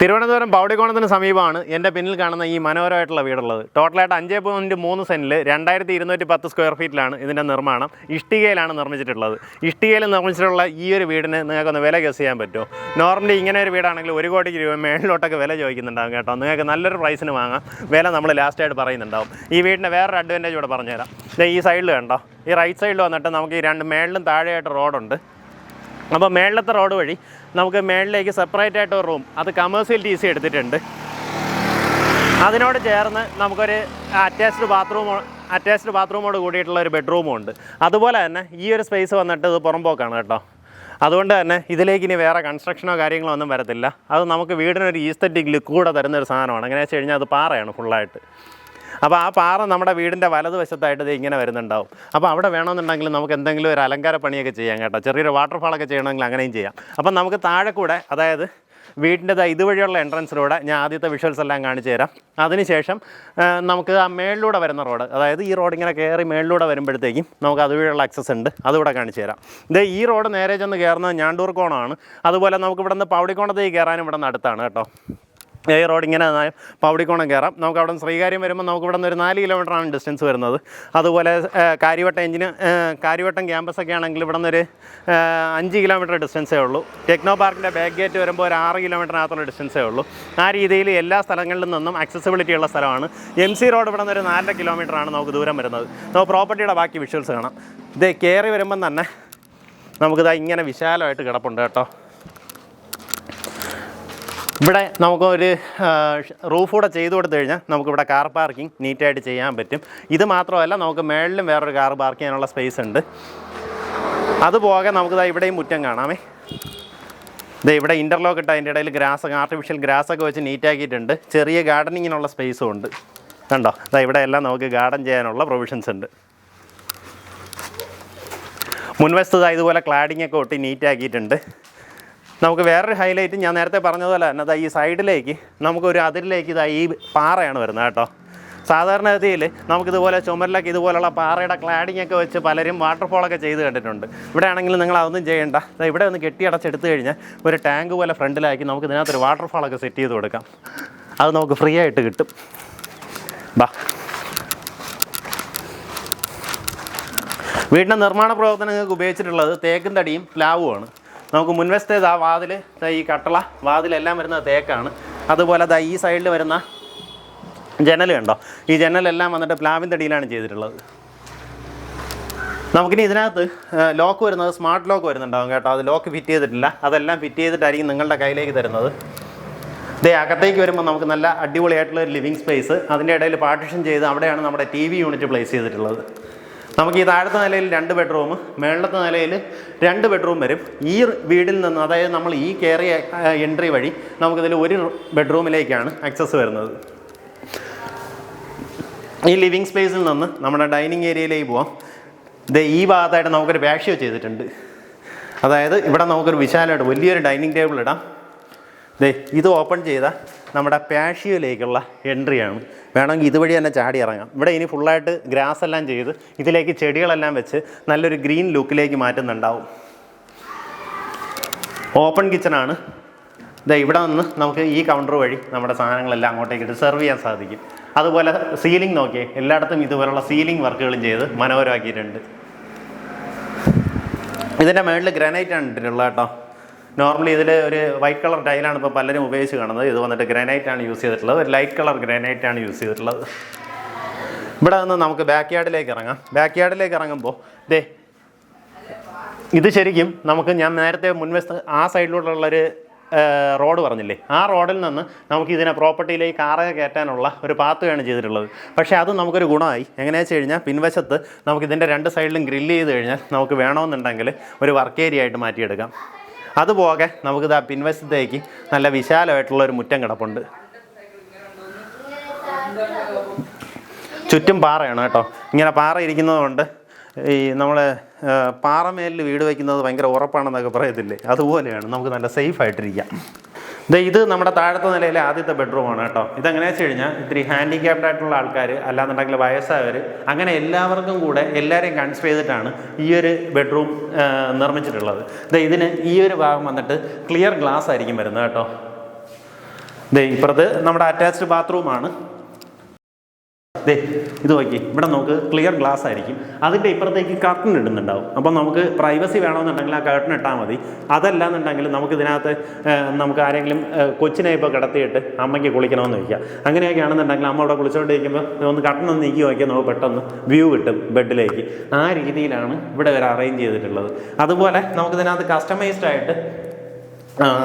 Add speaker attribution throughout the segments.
Speaker 1: തിരുവനന്തപുരം പൗടിക്കോണത്തിന് സമീപമാണ് എന്റെ പിന്നിൽ കാണുന്ന ഈ മനോഹരമായിട്ടുള്ള വീടുള്ളത്. ടോട്ടലായിട്ട് അഞ്ച് പോയിന്റ് മൂന്ന് സെന്റിൽ രണ്ടായിരത്തി ഇരുന്നൂറ്റി പത്ത് സ്ക്വയർ ഫീറ്റിലാണ് ഇതിന്റെ നിർമ്മാണം. ഇഷ്ടികയിലാണ് നിർമ്മിച്ചിട്ടുള്ളത്. ഇഷ്ടികയിൽ നിർമ്മിച്ചിട്ടുള്ള ഈ ഒരു വീടിന് നിങ്ങൾക്കൊന്ന് വില ഗസ് ചെയ്യാൻ പറ്റുമോ? നോർമലി ഇങ്ങനെ ഒരു വീടാണെങ്കിൽ ഒരു കോടി രൂപ മേളിലോട്ടൊക്കെ വില ചോദിക്കുന്നുണ്ടാവും കേട്ടോ. നിങ്ങൾക്ക് നല്ലൊരു പ്രൈസിന് വാങ്ങാം. വില നമ്മൾ ലാസ്റ്റായിട്ട് പറയുന്നുണ്ടാവും. ഈ വീടിന്റെ വേറൊരു അഡ്വാന്റേജ് കൂടെ പറഞ്ഞുതരാം. ഈ സൈഡിൽ കണ്ടോ? ഈ റൈറ്റ് സൈഡിൽ വന്നിട്ട് നമുക്ക് ഈ രണ്ട് മേളിലും താഴെയായിട്ട് റോഡുണ്ട് അപ്പോൾ മേളിലത്തെ റോഡ് വഴി നമുക്ക് മേളിലേക്ക് സെപ്പറേറ്റ് ആയിട്ട് ഒരു റൂം അത് കമേഴ്സ്യൽ ടി സി എടുത്തിട്ടുണ്ട്. അതിനോട് ചേർന്ന് നമുക്കൊരു അറ്റാച്ച്ഡ് ബാത്റൂം അറ്റാച്ച്ഡ് ബാത്റൂമോട് കൂടിയിട്ടുള്ള ഒരു ബെഡ്റൂമും ഉണ്ട്. അതുപോലെ തന്നെ ഈ ഒരു സ്പേസ് വന്നിട്ട് ഇത് പുറമ്പോക്കാണ് കേട്ടോ. അതുകൊണ്ട് തന്നെ ഇതിലേക്ക് ഇനി വേറെ കൺസ്ട്രക്ഷനോ കാര്യങ്ങളോ ഒന്നും വരത്തില്ല. അത് നമുക്ക് വീടിനൊരു ഈസ്തറ്റിക് ലുക്ക് കൂടെ തരുന്ന ഒരു സാധനമാണ്. അങ്ങനെ വെച്ച് കഴിഞ്ഞാൽ അത് പാറയാണ് ഫുള്ളായിട്ട് അപ്പോൾ ആ പാറ നമ്മുടെ വീടിന്റെ വലതുവശത്തായിട്ട് ഇത് ഇങ്ങനെ വരുന്നുണ്ടാവും. അപ്പോൾ അവിടെ വേണമെന്നുണ്ടെങ്കിൽ നമുക്ക് എന്തെങ്കിലും ഒരു അലങ്കാര പണിയൊക്കെ ചെയ്യാം കേട്ടോ. ചെറിയൊരു വാട്ടർഫാളൊക്കെ ചെയ്യണമെങ്കിൽ അങ്ങനെയും ചെയ്യാം. അപ്പം നമുക്ക് താഴെ കൂടെ അതായത് വീടിന്റെ ഇതുവഴിയുള്ള എൻട്രൻസിലൂടെ ഞാൻ ആദ്യത്തെ വിഷ്വൽസ് എല്ലാം കാണിച്ചു തരാം. അതിനുശേഷം നമുക്ക് ആ മേളിലൂടെ വരുന്ന റോഡ് അതായത് ഈ റോഡ് ഇങ്ങനെ കയറി മേളിലൂടെ വരുമ്പോഴത്തേക്കും നമുക്ക് അതുവഴിയുള്ള ആക്സസ് ഉണ്ട്. അതുകൂടെ കാണിച്ചു തരാം. ഇത് ഈ റോഡ് നേരെ ചെന്ന് കയറുന്നത് ഞാണ്ടൂർ കോണമാണ് അതുപോലെ നമുക്ക് ഇവിടെ നിന്ന് പൗടിക്കോണത്തേക്ക് കയറാനും ഇവിടെ നിന്ന് അടുത്താണ് കേട്ടോ. ഈ റോഡ് ഇങ്ങനെ പൗടിക്കോണം കയറാം. നമുക്ക് അവിടെ നിന്ന് ശ്രീകാര്യം വരുമ്പോൾ നമുക്ക് ഇവിടെ നിന്ന് ഒരു നാല് കിലോമീറ്ററാണ് ഡിസ്റ്റൻസ് വരുന്നത്. അതുപോലെ കാര്യവട്ടം എഞ്ചിന് കാര്യവട്ടം ക്യാമ്പസൊക്കെ ആണെങ്കിൽ ഇവിടെ നിന്നൊരു അഞ്ച് കിലോമീറ്റർ ഡിസ്റ്റൻസേ ഉള്ളൂ. ടെക്നോ പാർക്കിന്റെ ബാക്ക് ഗേറ്റ് വരുമ്പോൾ ഒരു ആറ് കിലോമീറ്ററിനകത്തുള്ള ഡിസ്റ്റൻസേ ഉള്ളൂ. ആ രീതിയിൽ എല്ലാ സ്ഥലങ്ങളിൽ നിന്നും ആക്സസിബിലിറ്റി ഉള്ള സ്ഥലമാണ്. എം സി റോഡ് ഇവിടെ നിന്ന് ഒരു നാലര കിലോമീറ്ററാണ് നമുക്ക് ദൂരം വരുന്നത്. നമുക്ക് പ്രോപ്പർട്ടിയുടെ ബാക്കി വിഷ്വൽസ് കാണാം. ഇത് കയറി വരുമ്പം തന്നെ നമുക്കിതാ ഇങ്ങനെ വിശാലമായിട്ട് കിടപ്പുണ്ട് കേട്ടോ. ഇവിടെ നമുക്കൊരു റൂഫ് കൂടെ ചെയ്തു കൊടുത്തു കഴിഞ്ഞാൽ നമുക്കിവിടെ കാർ പാർക്കിംഗ് നീറ്റായിട്ട് ചെയ്യാൻ പറ്റും. ഇത് മാത്രമല്ല നമുക്ക് മേളിലും വേറൊരു കാർ പാർക്ക് ചെയ്യാനുള്ള സ്പേസ് ഉണ്ട്. അതുപോകെ നമുക്ക് ഇവിടെയും മുറ്റം കാണാമേ. ദേ ഇവിടെ ഇന്റർലോക്ക് ഇട്ട് അതിന്റെ ഇടയിൽ ഗ്രാസ് ആർട്ടിഫിഷ്യൽ ഗ്രാസ് ഒക്കെ വെച്ച് നീറ്റാക്കിയിട്ടുണ്ട്. ചെറിയ ഗാർഡനിങ്ങിനുള്ള സ്പേസും ഉണ്ട്. കണ്ടോ? അതാ ഇവിടെ എല്ലാം നമുക്ക് ഗാർഡൻ ചെയ്യാനുള്ള പ്രൊവിഷൻസ് ഉണ്ട്. മുൻവശത്ത് ഇതുപോലെ ക്ലാഡിംഗ് ഒക്കെ ഒട്ടി നീറ്റാക്കിയിട്ടുണ്ട്. നമുക്ക് വേറൊരു ഹൈലൈറ്റ് ഞാൻ നേരത്തെ പറഞ്ഞതുപോലെ തന്നെ ദാ ഈ സൈഡിലേക്ക് നമുക്കൊരു അതിരിലേക്ക് ഇതാ ഈ പാറയാണ് വരുന്നത് കേട്ടോ. സാധാരണഗതിയിൽ നമുക്കിതുപോലെ ചുമരിലൊക്കെ ഇതുപോലുള്ള പാറയുടെ ക്ലാഡിംഗ് ഒക്കെ വെച്ച് പലരും വാട്ടർഫോളൊക്കെ ചെയ്ത് കണ്ടിട്ടുണ്ട്. ഇവിടെ ആണെങ്കിലും നിങ്ങൾ അതൊന്നും ചെയ്യേണ്ട. ഇവിടെ ഒന്ന് കെട്ടിയടച്ചെടുത്ത് കഴിഞ്ഞാൽ ഒരു ടാങ്ക് പോലെ ഫ്രണ്ടിലാക്കി നമുക്ക് ഇതിനകത്തൊരു വാട്ടർഫോളൊക്കെ സെറ്റ് ചെയ്ത് കൊടുക്കാം. അത് നമുക്ക് ഫ്രീ ആയിട്ട് കിട്ടും. ബാ. വീടിന്റെ നിർമ്മാണ പ്രവർത്തനങ്ങൾക്ക് ഉപയോഗിച്ചിട്ടുള്ളത് തേക്കും തടിയും പ്ലാവുമാണ്. നമുക്ക് മുൻവശത്തേത് ആ വാതിൽ ഈ കട്ടള വാതിലെല്ലാം വരുന്നത് തേക്കാണ്. അതുപോലെ ദാ ഈ സൈഡിൽ വരുന്ന ജനൽ കണ്ടോ? ഈ ജനലെല്ലാം വന്നിട്ട് പ്ലാവിൻ തടിയിലാണ് ചെയ്തിട്ടുള്ളത്. നമുക്കിനി ഇതിനകത്ത് ലോക്ക് വരുന്നത് സ്മാർട്ട് ലോക്ക് വരുന്നുണ്ടാവും കേട്ടോ. അത് ലോക്ക് ഫിറ്റ് ചെയ്തിട്ടില്ല. അതെല്ലാം ഫിറ്റ് ചെയ്തിട്ടായിരിക്കും നിങ്ങളുടെ കയ്യിലേക്ക് തരുന്നത്. ഇതേ അകത്തേക്ക് വരുമ്പോൾ നമുക്ക് നല്ല അടിപൊളിയായിട്ടുള്ള ഒരു ലിവിങ് സ്പേസ് അതിന്റെ ഇടയിൽ പാർട്ടിഷൻ ചെയ്ത് അവിടെയാണ് നമ്മുടെ ടി വി യൂണിറ്റ് പ്ലേസ് ചെയ്തിട്ടുള്ളത്. നമുക്ക് ഈ താഴത്തെ നിലയിൽ രണ്ട് ബെഡ്റൂം മേളത്തെ നിലയിൽ രണ്ട് ബെഡ്റൂം വരും. ഈ വീടിൽ നിന്ന് അതായത് നമ്മൾ ഈ കയറിയ എൻട്രി വഴി നമുക്കിതിൽ ഒരു ബെഡ്റൂമിലേക്കാണ് ആക്സസ് വരുന്നത്. ഈ ലിവിങ് സ്പേസിൽ നിന്ന് നമ്മുടെ ഡൈനിങ് ഏരിയയിലേക്ക് പോവാം. ഇത് ഈ ഭാഗത്തായിട്ട് നമുക്കൊരു പാഷ്യോ ചെയ്തിട്ടുണ്ട്. അതായത് ഇവിടെ നമുക്കൊരു വിശാലമായിട്ട് വലിയൊരു ഡൈനിങ് ടേബിൾ ഇടാം. ദേ ഇത് ഓപ്പൺ ചെയ്ത നമ്മുടെ പാഷ്യോയിലേക്കുള്ള എൻട്രിയാണ്. വേണമെങ്കിൽ ഇതുവഴി തന്നെ ചാടി ഇറങ്ങാം. ഇവിടെ ഇനി ഫുള്ളായിട്ട് ഗ്രാസ് എല്ലാം ചെയ്ത് ഇതിലേക്ക് ചെടികളെല്ലാം വെച്ച് നല്ലൊരു ഗ്രീൻ ലുക്കിലേക്ക് മാറ്റുന്നുണ്ടാവും. ഓപ്പൺ കിച്ചണാണ് ദേ ഇവിടെ നിന്ന് നമുക്ക് ഈ കൗണ്ടർ വഴി നമ്മുടെ സാധനങ്ങളെല്ലാം അങ്ങോട്ടേക്ക് ഇട്ട് സെർവ് ചെയ്യാൻ സാധിക്കും. അതുപോലെ സീലിംഗ് നോക്കിയേ എല്ലായിടത്തും ഇതുപോലുള്ള സീലിംഗ് വർക്കുകളും ചെയ്ത് മനോഹരമാക്കിയിട്ടുണ്ട്. ഇതിന്റെ മുകളിൽ ഗ്രാനൈറ്റ് ആണ് ഇട്ടിട്ടുള്ളത് കേട്ടോ. നോർമലി ഇതിൽ ഒരു വൈറ്റ് കളർ ടൈലാണ് ഇപ്പോൾ പലരും ഉപയോഗിച്ച് കാണുന്നത്. ഇത് വന്നിട്ട് ഗ്രാനൈറ്റ് ആണ് യൂസ് ചെയ്തിട്ടുള്ളത്. ഒരു ലൈറ്റ് കളർ ഗ്രാനൈറ്റ് ആണ് യൂസ് ചെയ്തിട്ടുള്ളത്. ഇവിടെ നിന്ന് നമുക്ക് ബാക്ക് യാർഡിലേക്ക് ഇറങ്ങാം. ബാക്ക് യാർഡിലേക്ക് ഇറങ്ങുമ്പോൾ ദേ ഇത് ശരിക്കും നമുക്ക് ഞാൻ നേരത്തെ മുൻവശത്ത് ആ സൈഡിലോട്ടുള്ളൊരു റോഡ് പറഞ്ഞില്ലേ? ആ റോഡിൽ നിന്ന് നമുക്ക് ഇതിനെ പ്രോപ്പർട്ടിയിലേക്ക് കാറൊക്കെ കയറ്റാനുള്ള ഒരു പാത്തുകയാണ് ചെയ്തിട്ടുള്ളത്. പക്ഷേ അത് നമുക്കൊരു ഗുണമായി. എങ്ങനെയാണെന്ന് വെച്ച് കഴിഞ്ഞാൽ പിൻവശത്ത് നമുക്ക് ഇതിന്റെ രണ്ട് സൈഡിലും ഗ്രില്ല് ചെയ്ത് കഴിഞ്ഞാൽ നമുക്ക് വേണമെന്നുണ്ടെങ്കിൽ ഒരു വർക്ക് ഏരിയ ആയിട്ട് മാറ്റിയെടുക്കാം. അതുപോകെ നമുക്കിത് പിൻവശത്തേക്ക് നല്ല വിശാലമായിട്ടുള്ള ഒരു മുറ്റം കിടപ്പുണ്ട്. ചുറ്റും പാറയാണ് കേട്ടോ. ഇങ്ങനെ പാറ ഇരിക്കുന്നതുകൊണ്ട് ഈ നമ്മൾ പാറമേലിൽ വീട് വയ്ക്കുന്നത് ഭയങ്കര ഉറപ്പാണെന്നൊക്കെ പറയത്തില്ലേ? അതുപോലെയാണ്. നമുക്ക് നല്ല സേഫ് ആയിട്ടിരിക്കാം. ദേ ഇത് നമ്മുടെ താഴത്തെ നിലയിലെ ആദ്യത്തെ ബെഡ്റൂമാണ് കേട്ടോ. ഇതെങ്ങനെയാ വെച്ച് കഴിഞ്ഞാൽ ഇത്തിരി ഹാൻഡിക്യാപ്ഡ് ആയിട്ടുള്ള ആൾക്കാർ അല്ലാന്നുണ്ടെങ്കിൽ വയസ്സായവർ അങ്ങനെ എല്ലാവർക്കും കൂടെ എല്ലാവരെയും കൺസിഡർ ചെയ്തിട്ടാണ് ഈ ഒരു ബെഡ്റൂം നിർമ്മിച്ചിട്ടുള്ളത്. ഇതിന് ഈ ഒരു ഭാഗം വന്നിട്ട് ക്ലിയർ ഗ്ലാസ് ആയിരിക്കും വരുന്നത് കേട്ടോ. ഇപ്പുറത്ത് നമ്മുടെ അറ്റാച്ച്ഡ് ബാത്റൂമാണ് ദേ ഇത് നോക്കി. ഇവിടെ നമുക്ക് ക്ലിയർ ഗ്ലാസ് ആയിരിക്കും. അതിന്റെ ഇപ്പുറത്തേക്ക് കർട്ടൻ ഇടുന്നുണ്ടാവും. അപ്പം നമുക്ക് പ്രൈവസി വേണമെന്നുണ്ടെങ്കിൽ ആ കർട്ടൻ ഇട്ടാൽ മതി. അതല്ല എന്നുണ്ടെങ്കിൽ നമുക്ക് നമുക്ക് ആരെങ്കിലും കൊച്ചിനെ ഇപ്പോൾ കിടത്തിയിട്ട് അമ്മയ്ക്ക് കുളിക്കണമെന്ന് വയ്ക്കുക. അങ്ങനെയൊക്കെ ആണെന്നുണ്ടെങ്കിൽ അമ്മ അവിടെ കുളിച്ചുകൊണ്ടിരിക്കുമ്പോൾ ഒന്ന് കർട്ടൻ ഒന്ന് നീക്കി നോക്കിയാൽ നമുക്ക് പെട്ടെന്ന് വ്യൂ കിട്ടും ബെഡിലേക്ക്. ആ രീതിയിലാണ് ഇവിടെ വരെ അറേഞ്ച് ചെയ്തിട്ടുള്ളത്. അതുപോലെ നമുക്കിതിനകത്ത് കസ്റ്റമൈസ്ഡ് ആയിട്ട്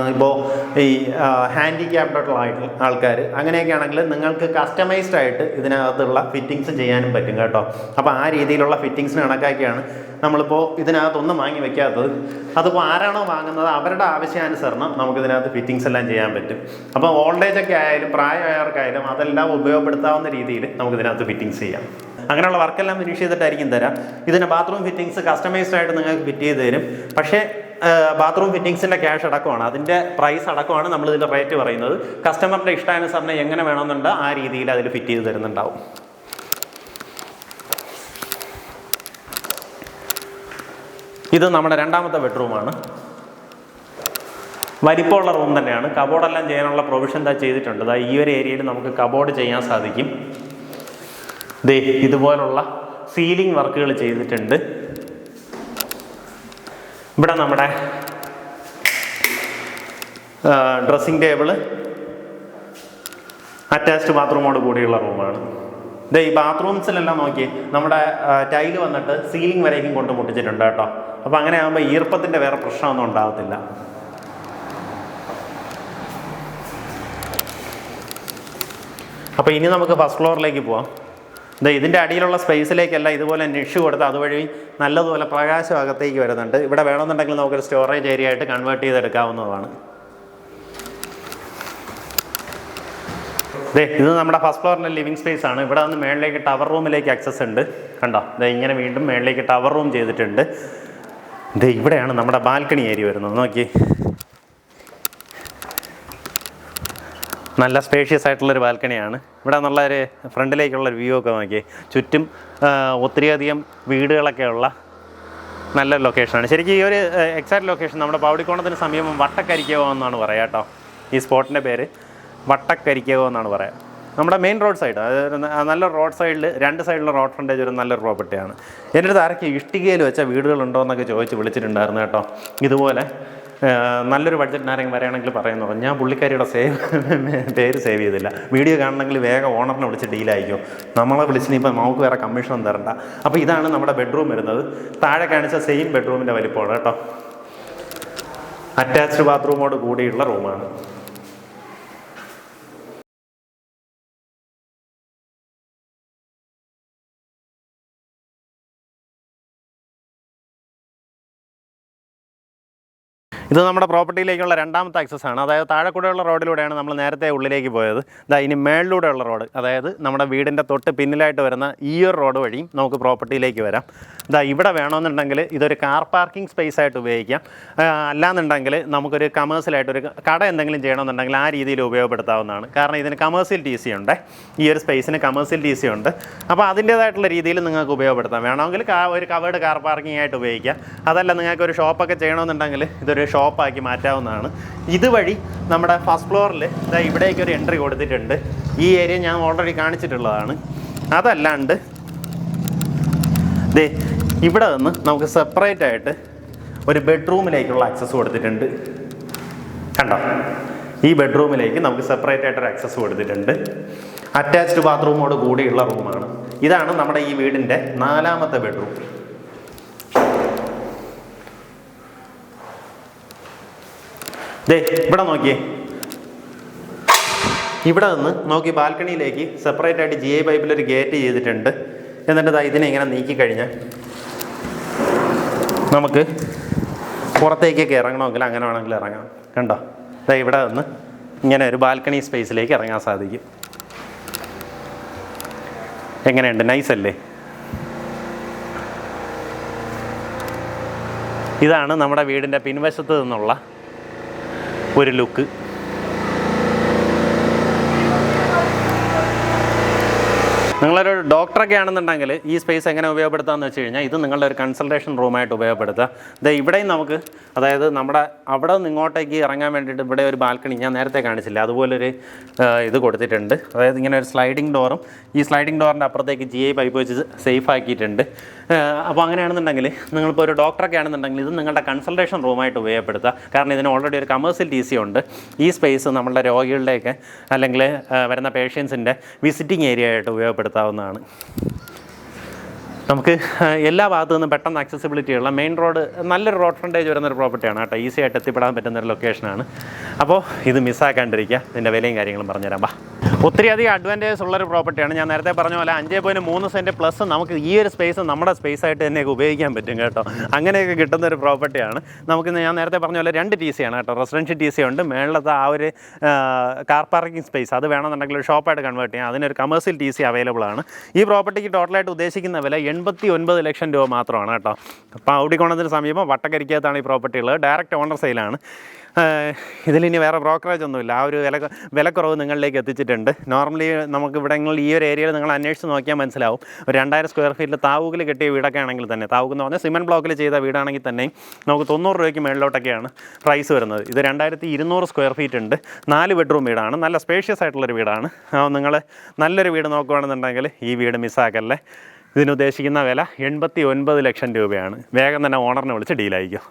Speaker 1: ഇപ്പോൾ ഈ ഹാൻഡിക്യാപ്ഡായിട്ടുള്ള ആൾക്കാർ അങ്ങനെയൊക്കെ ആണെങ്കിൽ നിങ്ങൾക്ക് കസ്റ്റമൈസ്ഡ് ആയിട്ട് ഇതിനകത്തുള്ള ഫിറ്റിങ്സ് ചെയ്യാനും പറ്റും കേട്ടോ. അപ്പോൾ ആ രീതിയിലുള്ള ഫിറ്റിങ്സിന് കണക്കാക്കിയാണ് നമ്മളിപ്പോൾ ഇതിനകത്തൊന്നും വാങ്ങി വെക്കാത്തത്. അതിപ്പോൾ ആരാണോ വാങ്ങുന്നത് അവരുടെ ആവശ്യാനുസരണം നമുക്ക് ഇതിനകത്ത് ഫിറ്റിങ്സ് എല്ലാം ചെയ്യാൻ പറ്റും. അപ്പോൾ ഓൾഡ് ഏജ് ഒക്കെ ആയാലും പ്രായമായവർക്കായാലും അതെല്ലാം ഉപയോഗപ്പെടുത്താവുന്ന രീതിയിൽ നമുക്ക് ഇതിനകത്ത് ഫിറ്റിങ്സ് ചെയ്യാം. അങ്ങനെയുള്ള വർക്കെല്ലാം ഫിനിഷ് ചെയ്തിട്ടായിരിക്കും തരാം. ഇതിന്റെ ബാത്റൂം ഫിറ്റിങ്സ് കസ്റ്റമൈസ്ഡ് ആയിട്ട് നിങ്ങൾക്ക് ഫിറ്റ് ചെയ്ത് തരും. പക്ഷേ ബാത്റൂം ഫിറ്റിങ്സിന്റെ ക്യാഷ് അടക്കമാണ്. അതിന്റെ പ്രൈസ് അടക്കമാണ് നമ്മൾ ഇതിന്റെ റേറ്റ് പറയുന്നത്. കസ്റ്റമറിന്റെ ഇഷ്ടാനുസരണം എങ്ങനെ വേണമെന്നുണ്ട് ആ രീതിയിൽ അതിൽ ഫിറ്റ് ചെയ്ത് തരുന്നുണ്ടാവും. ഇത് നമ്മുടെ രണ്ടാമത്തെ ബെഡ്റൂമാണ് വലിപ്പമുള്ള റൂം തന്നെയാണ്. കബോർഡെല്ലാം ചെയ്യാനുള്ള പ്രൊവിഷൻ എന്താ ചെയ്തിട്ടുണ്ട്. ദാ ഈ ഒരു ഏരിയയിൽ നമുക്ക് കബോർഡ് ചെയ്യാൻ സാധിക്കും. ദേ ഇതുപോലുള്ള സീലിംഗ് വർക്കുകൾ ചെയ്തിട്ടുണ്ട്. ഇവിടെ നമ്മുടെ ഡ്രസ്സിംഗ് ടേബിൾ അറ്റാച്ച്ഡ് ബാത്റൂമോട് കൂടിയുള്ള റൂമാണ് ഇത് ഈ ബാത്റൂംസിലെല്ലാം നോക്കി നമ്മുടെ ടൈൽ വന്നിട്ട് സീലിംഗ് വരേക്കും കൊണ്ട് മുട്ടിച്ചിട്ടുണ്ട് കേട്ടോ. അപ്പോൾ അങ്ങനെ ആകുമ്പോൾ ഈർപ്പത്തിന്റെ വേറെ പ്രശ്നമൊന്നും ഉണ്ടാകത്തില്ല. അപ്പോൾ ഇനി നമുക്ക് ഫസ്റ്റ് ഫ്ലോറിലേക്ക് പോവാം. ഇതിന്റെ അടിയിലുള്ള സ്പേസിലേക്കല്ല ഇതുപോലെ നിഷ് കൊടുത്ത് അതുവഴി നല്ലതുപോലെ പ്രകാശം അകത്തേക്ക് വരുന്നുണ്ട്. ഇവിടെ വേണമെന്നുണ്ടെങ്കിൽ നമുക്കൊരു സ്റ്റോറേജ് ഏരിയ ആയിട്ട് കൺവേർട്ട് ചെയ്തെടുക്കാവുന്നതാണ്. ദേ ഇത് നമ്മുടെ ഫസ്റ്റ് ഫ്ലോറിലെ ലിവിങ് സ്പേസ് ആണ്. ഇവിടെ നിന്ന് മേളിലേക്ക് ടവർ റൂമിലേക്ക് ആക്സസ് ഉണ്ട്. കണ്ടോ? ദേ ഇങ്ങനെ വീണ്ടും മേളിലേക്ക് ടവർ റൂം ചെയ്തിട്ടുണ്ട്. ദേ ഇവിടെയാണ് നമ്മുടെ ബാൽക്കണി ഏരിയ വരുന്നത്. നോക്കി നല്ല സ്പേഷ്യസ് ആയിട്ടുള്ളൊരു ബാൽക്കണിയാണ്. ഇവിടെ നിന്നുള്ള ഒരു ഫ്രണ്ടിലേക്കുള്ള വ്യൂ ഒക്കെ നോക്കി ചുറ്റും ഒത്തിരിയധികം വീടുകളൊക്കെ ഉള്ള നല്ലൊരു ലൊക്കേഷനാണ് ശരിക്കും ഈ ഒരു എക്സാക്ട് ലൊക്കേഷൻ നമ്മുടെ പൗടിക്കോണത്തിന് സമീപം വട്ടക്കരിക്കവോ എന്നാണ് പറയുക കേട്ടോ. ഈ സ്പോട്ടിന്റെ പേര് വട്ടക്കരിക്കവോ എന്നാണ് പറയുക നമ്മുടെ മെയിൻ റോഡ് സൈഡ് അതായത് നല്ല റോഡ് സൈഡിൽ രണ്ട് സൈഡിലുള്ള റോഡ് ഫ്രണ്ടേജ് ഒരു നല്ലൊരു പ്രോപ്പർട്ടിയാണ് എന്റെ അടുത്ത് ആരൊക്കെ ഇഷ്ടികയിൽ വെച്ച വീടുകളുണ്ടോ എന്നൊക്കെ ചോദിച്ച് വിളിച്ചിട്ടുണ്ടായിരുന്നു കേട്ടോ. ഇതുപോലെ നല്ലൊരു ബഡ്ജറ്റിന് ആരെങ്കിലും വരികയാണെങ്കിൽ പറയുന്നു ഞാൻ പുള്ളിക്കാരിയുടെ സേവ് പേര് സേവ് ചെയ്തില്ല. വീഡിയോ കാണണമെങ്കിൽ വേഗം ഓണറിനെ വിളിച്ച് ഡീലായിരിക്കും നമ്മളെ വിളിച്ചിട്ട് ഇപ്പം നമുക്ക് വേറെ കമ്മീഷൻ തരണ്ട. അപ്പോൾ ഇതാണ് നമ്മുടെ ബെഡ്റൂം വരുന്നത്. താഴെ കാണിച്ച സെയിം ബെഡ്റൂമിന്റെ വലിപ്പമാണ് കേട്ടോ. അറ്റാച്ച്ഡ് ബാത്റൂമോട് കൂടിയുള്ള റൂമാണ് ഇത് നമ്മുടെ പ്രോപ്പർട്ടിയിലേക്കുള്ള രണ്ടാമത്തെ ആക്സസ് ആണ്. അതായത് താഴെ കൂടെയുള്ള റോഡിലൂടെയാണ് നമ്മൾ നേരത്തെ ഉള്ളിലേക്ക് പോയത്. ഇതാ ഇനി മേളിലൂടെയുള്ള റോഡ് അതായത് നമ്മുടെ വീടിന്റെ തൊട്ട് പിന്നിലായിട്ട് വരുന്ന ഈ ഒരു റോഡ് വഴിയും നമുക്ക് പ്രോപ്പർട്ടിയിലേക്ക് വരാം. ഇതാ ഇവിടെ വേണമെന്നുണ്ടെങ്കിൽ ഇതൊരു കാർ പാർക്കിംഗ് സ്പേസ് ആയിട്ട് ഉപയോഗിക്കാം. അല്ലാന്നുണ്ടെങ്കിൽ നമുക്കൊരു കമേഴ്സ്യലായിട്ടൊരു കട എന്തെങ്കിലും ചെയ്യണമെന്നുണ്ടെങ്കിൽ ആ രീതിയിൽ ഉപയോഗപ്പെടുത്താവുന്നതാണ്. കാരണം ഇതിന് കമേഴ്സ്യൽ ടി സി ഉണ്ട്. ഈ ഒരു സ്പേസിന് കമേഴ്സ്യൽ ടി സി ഉണ്ട്. അപ്പോൾ അതിന്റേതായിട്ടുള്ള രീതിയിൽ നിങ്ങൾക്ക് ഉപയോഗപ്പെടുത്താം. വേണമെങ്കിൽ ഒരു കവേർഡ് കാർ പാർക്കിംഗ് ആയിട്ട് ഉപയോഗിക്കാം. അതല്ല നിങ്ങൾക്ക് ഒരു ഷോപ്പൊക്കെ ചെയ്യണമെന്നുണ്ടെങ്കിൽ ഇതൊരു ഷോപ്പാക്കി മാറ്റാവുന്നതാണ്. ഇതുവഴി നമ്മുടെ ഫസ്റ്റ് ഫ്ലോറിൽ ഇതാ ഇവിടേക്ക് ഒരു എൻട്രി കൊടുത്തിട്ടുണ്ട്. ഈ ഏരിയ ഞാൻ ഓൾറെഡി കാണിച്ചിട്ടുള്ളതാണ്. അതല്ലാണ്ട് ദേ ഇവിടെ നിന്ന് നമുക്ക് സെപ്പറേറ്റ് ആയിട്ട് ഒരു ബെഡ്റൂമിലേക്കുള്ള ആക്സസ് കൊടുത്തിട്ടുണ്ട്. കണ്ടോ? ഈ ബെഡ്റൂമിലേക്ക് നമുക്ക് സെപ്പറേറ്റ് ആയിട്ടൊരു ആക്സസ് കൊടുത്തിട്ടുണ്ട്. അറ്റാച്ച്ഡ് ബാത്റൂമോട് കൂടിയുള്ള റൂമാണ് ഇതാണ് നമ്മുടെ ഈ വീടിന്റെ നാലാമത്തെ ബെഡ്റൂം ദേ ഇവിടെ നോക്കിയേ. ഇവിടെ നിന്ന് നോക്കി ബാൽക്കണിയിലേക്ക് സെപ്പറേറ്റ് ആയിട്ട് ജി ഐ പൈപ്പിൽ ഒരു ഗേറ്റ് ചെയ്തിട്ടുണ്ട്. എന്നിട്ട് ദാ ഇതിനെ ഇങ്ങനെ നീക്കി കഴിഞ്ഞാൽ നമുക്ക് പുറത്തേക്കൊക്കെ ഇറങ്ങണമെങ്കിൽ അങ്ങനെ വേണമെങ്കിൽ ഇറങ്ങാം. കണ്ടോ? ദാ ഇവിടെ നിന്ന് ഇങ്ങനെ ഒരു ബാൽക്കണി സ്പേസിലേക്ക് ഇറങ്ങാൻ സാധിക്കും. എങ്ങനെയുണ്ട്? നൈസ് അല്ലേ? ഇതാണ് നമ്മുടെ വീടിന്റെ പിൻവശത്ത് നിന്നുള്ള ഒരു ലുക്ക്. നിങ്ങളൊരു ഡോക്ടറൊക്കെ ആണെന്നുണ്ടെങ്കിൽ ഈ സ്പേസ് എങ്ങനെ ഉപയോഗപ്പെടുത്താമെന്ന് വെച്ച് കഴിഞ്ഞാൽ ഇത് നിങ്ങളുടെ ഒരു കൺസൾട്ടേഷൻ റൂമായിട്ട് ഉപയോഗപ്പെടുത്തുക. ഇത് ഇവിടെയും നമുക്ക് അതായത് നമ്മുടെ അവിടെ നിന്ന് ഇങ്ങോട്ടേക്ക് ഇറങ്ങാൻ വേണ്ടിയിട്ട് ഇവിടെ ഒരു ബാൽക്കണി ഞാൻ നേരത്തെ കാണിച്ചില്ല അതുപോലൊരു ഇത് കൊടുത്തിട്ടുണ്ട്. അതായത് ഇങ്ങനെ ഒരു സ്ലൈഡിംഗ് ഡോറും ഈ സ്ലൈഡിംഗ് ഡോറിന്റെ അപ്പുറത്തേക്ക് ജി ഐ പൈപ്പ് വെച്ച് സേഫ് ആക്കിയിട്ടുണ്ട്. അപ്പോൾ അങ്ങനെയാണെന്നുണ്ടെങ്കിൽ നിങ്ങളിപ്പോൾ ഒരു ഡോക്ടറൊക്കെ ആണെന്നുണ്ടെങ്കിൽ ഇത് നിങ്ങളുടെ കൺസൾട്ടേഷൻ റൂമായിട്ട് ഉപയോഗപ്പെടുത്തുക. കാരണം ഇതിന് ഓൾറെഡി ഒരു കമേഴ്സ്യൽ ടി സി ഉണ്ട്. ഈ സ്പേസ് നമ്മളുടെ രോഗികളുടെയൊക്കെ അല്ലെങ്കിൽ വരുന്ന പേഷ്യൻസിന്റെ വിസിറ്റിംഗ് ഏരിയ ആയിട്ട് ഉപയോഗപ്പെടുത്താവുന്നതാണ് നമുക്ക് എല്ലാ ഭാഗത്തു നിന്നും പെട്ടെന്ന് ആക്സസിബിലിറ്റി ഉള്ള മെയിൻ റോഡ് നല്ലൊരു റോഡ് ഫ്രണ്ടേജ് വരുന്ന ഒരു പ്രോപ്പർട്ടിയാണ് കേട്ടോ. ഈസി ആയിട്ട് എത്തിപ്പെടാൻ പറ്റുന്ന ഒരു ലൊക്കേഷനാണ് അപ്പോൾ ഇത് മിസ്സാക്കാണ്ടിരിക്കുക ഇതിന്റെ വിലയും കാര്യങ്ങളും പറഞ്ഞുതരാം. ബാ. ഒത്തിരി അധികം അഡ്വാന്റേജസ് ഉള്ളൊരു പ്രോപ്പർട്ടിയാണ് ഞാൻ നേരത്തെ പറഞ്ഞ പോലെ അഞ്ചേ പോയിന്റ് മൂന്ന് സെന്റ് പ്ലസ് നമുക്ക് ഈ ഒരു സ്പേസ് നമ്മുടെ സ്പേസ് ആയിട്ട് തന്നെ ഉപയോഗിക്കാൻ പറ്റും കേട്ടോ. അങ്ങനെയൊക്കെ കിട്ടുന്ന ഒരു പ്രോപ്പർട്ടിയാണ് നമുക്ക് ഞാൻ നേരത്തെ പറഞ്ഞ പോലെ രണ്ട് ടി സി ആണ് കേട്ടോ. റെസിഡൻഷ്യൽ ടി സി ഉണ്ട്. മേളത്തെ ആ ഒരു കാർ പാർക്കിംഗ് സ്പേസ് അത് വേണമെന്നുണ്ടെങ്കിൽ ഒരു ഷോപ്പായിട്ട് കൺവേർട്ട് ചെയ്യാം. അതിനൊരു കമേഴ്സ്യൽ ടി സി അവൈലബിൾ ആണ്. ഈ പ്രോപ്പർട്ടിക്ക് ടോട്ടലായിട്ട് ഉദ്ദേശിക്കുന്ന വില എൺപത്തി ഒൻപത് ലക്ഷം രൂപ മാത്രമാണ് കേട്ടോ. അപ്പോൾ ഔടിക്കോണത്തിന് സമീപം വട്ടക്കരിക്കകത്താണ് ഈ പ്രോപ്പർട്ടി ഉള്ളത്. ഡയറക്റ്റ് ഓണർ സെയിലാണ് ഇതിലിനി വേറെ ബ്രോക്കറേജ് ഒന്നുമില്ല. ആ ഒരു വില വിലക്കുറവ് നിങ്ങളിലേക്ക് എത്തിച്ചിട്ടുണ്ട്. നോർമലി നമുക്ക് ഇവിടങ്ങളിൽ ഈ ഒരു ഏരിയയിൽ നിങ്ങൾ അന്വേഷിച്ച് നോക്കിയാൽ മനസ്സിലാവും. ഒരു രണ്ടായിരം സ്ക്വയർ ഫീറ്റിൽ താവൂക്കിൽ കെട്ടിയ വീടൊക്കെ ആണെങ്കിൽ തന്നെ താവൂക്ക് എന്ന് പറഞ്ഞാൽ സിമെന്റ് ബ്ലോക്കിൽ ചെയ്ത വീടാണെങ്കിൽ തന്നെ നമുക്ക് തൊണ്ണൂറ് രൂപയ്ക്ക് മേളിലോട്ടൊക്കെയാണ് പ്രൈസ് വരുന്നത്. ഇത് രണ്ടായിരത്തി ഇരുന്നൂറ് സ്ക്വയർ ഫീറ്റ് ഉണ്ട്. നാല് ബെഡ്റൂം വീടാണ്. നല്ല സ്പേഷ്യസ് ആയിട്ടുള്ളൊരു വീടാണ്. നിങ്ങൾ നല്ലൊരു വീട് നോക്കുകയാണെന്നുണ്ടെങ്കിൽ ഈ വീട് മിസ്സാക്കല്ലേ ഇതിനുദ്ദേശിക്കുന്ന വില എൺപത്തി ഒൻപത് ലക്ഷം രൂപയാണ്. വേഗം തന്നെ ഓണറിനെ വിളിച്ച് ഡീലായിക്കോ